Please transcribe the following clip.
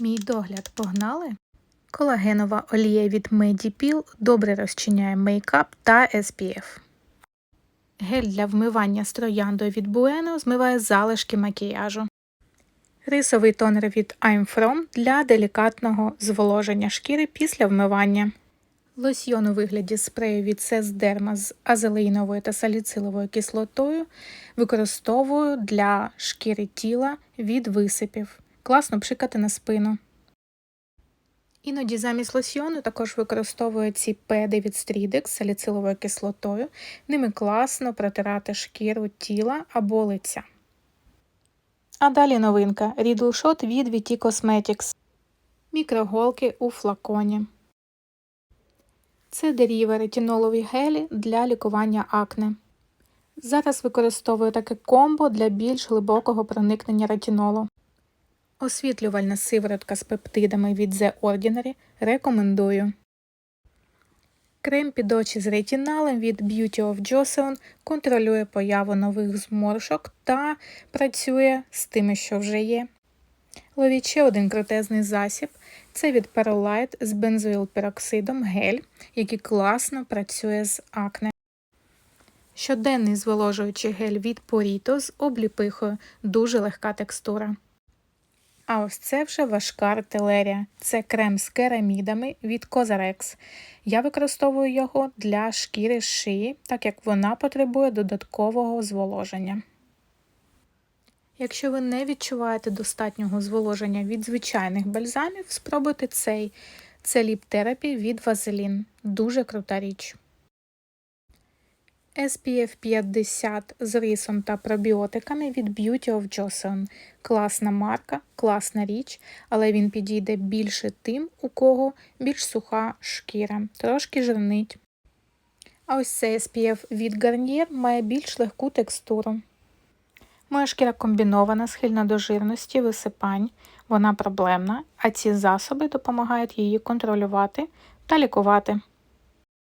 Мій догляд погнали. Колагенова олія від Medipil добре розчиняє мейкап та SPF. Гель для вмивання з трояндою від Bueno змиває залишки макіяжу. Рисовий тонер від I'm From для делікатного зволоження шкіри після вмивання. Лосьйон у вигляді спрею від Сесдерма з азелеїновою та саліциловою кислотою використовую для шкіри тіла від висипів. Класно пшикати на спину. Іноді замість лосьйону також використовую ці педи від Стрідекс з саліциловою кислотою. Ними класно протирати шкіру тіла або лиця. А далі новинка Riddle Shot від VT Cosmetics. Мікроголки у флаконі. Це деріви ретинолові гелі для лікування акне. Зараз використовую таке комбо для більш глибокого проникнення ретинолу. Освітлювальна сиворотка з пептидами від The Ordinary рекомендую. Крем під очі з ретиналем від Beauty of Joseon контролює появу нових зморшок та працює з тими, що вже є. Ловіть ще один крутезний засіб. Це від Perolite з бензоїлпероксидом гель, який класно працює з акне. Щоденний зволожуючий гель від Porito з обліпихою, дуже легка текстура. А ось це вже важка артилерія. Це крем з керамідами від Cosrx. Я використовую його для шкіри шиї, так як вона потребує додаткового зволоження. Якщо ви не відчуваєте достатнього зволоження від звичайних бальзамів, спробуйте цей. Це ліп-терапі від Vaseline. Дуже крута річ. SPF 50 з рисом та пробіотиками від Beauty of Joseon. Класна марка, класна річ, але він підійде більше тим, у кого більш суха шкіра, трошки жирнить. А ось цей SPF від Garnier має більш легку текстуру. Моя шкіра комбінована, схильна до жирності, висипань, вона проблемна, а ці засоби допомагають її контролювати та лікувати.